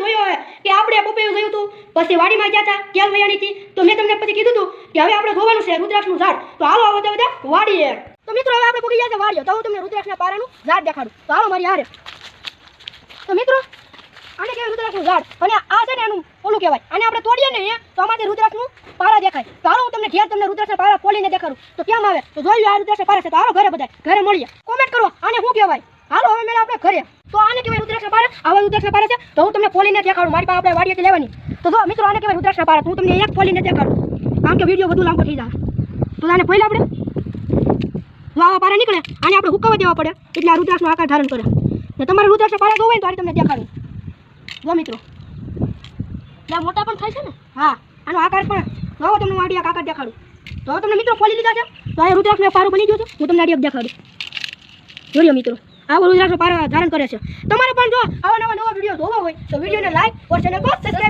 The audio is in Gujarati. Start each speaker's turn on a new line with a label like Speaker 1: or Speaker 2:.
Speaker 1: રોપાયું ગયું હતું પછી વાડીમાં ગયા હતા કેલ વયાણી તો. મેં તમને પછી કીધું હતું કે હવે આપણે જોવાનું છે રુદ્રાક્ષનું ઝાડ. તો હાલો આવો બધા વાડીએ. તો મિત્રો, હવે આપણે પૂરી ગયા છે વાડીએ. તો હું તમને રુદ્રાક્ષના પારાનું ઝાડ દેખાડું. તો હાલો મારી હારે. તો મિત્રો, આને કહેવાય રુદ્રાક્ષનું ઝાડ. અને આ છે ને એનું ઓલું કહેવાય. અને આપણે તોડીએ ને તો આમાંથી રુદ્રાક્ષનું પારા દેખાય. તો હાલો હું તમને ઘેર તમને રુદ્રાક્ષના પારા ખોલીને દેખાડું. તો કેમ આવે? તો જોયું આ રુદ્રાક્ષના પારા છે. તો હાલો ઘરે બધા ઘરે મળીએ. કોમેન્ટ કરો, આને શું કહેવાય? હાલો, હવે મેળા આપણે ઘરે. તો આને કહેવાય રુદ્રાક્ષના પારા? આવા રુદ્રાક્ષના પારા છે? તો હું તમને ફોલીને દેખાડું મારી પાસે આપણે વાડીએથી લેવાની. તો જો મિત્રો આને કહેવાય રુદ્રાક્ષના પારા. હું તમને એક ફોલીને દેખાડું કારણ કે વીડિયો વધુ લાંબો થઈ જાય. તો આને ફોઈલ આપણે? જો આવા પારા નીકળે આને આપણે હુકાવા દેવા પડે. એટલે આ રુદ્રાક્ષનો આકાર ધારણ કરે. ને તમારે રુદ્રાક્ષના પારા જોવે તો આ તમને દેખાડું જો મિત્રો. એટલે મોટા પણ થાય છે ને? હા આનો આકાર પણ. જો તમને વાડી આકાર દેખાડું. તો તમને મિત્રો ફોલી લીધા છે? તો આ રુદ્રાક્ષનો પારું બની ગયો છે. હું તમને આડી દેખાડું. જોયો મિત્રો. આવો રુદ્રાક્ષનો પારો ધારણ કરે છે. તમારે પણ જો આવા નવા નવા વીડિયો જોવા હોય, તો વિડીયોને લાઈક ઓર ચેનલ પર સબસ્ક્રાઇબ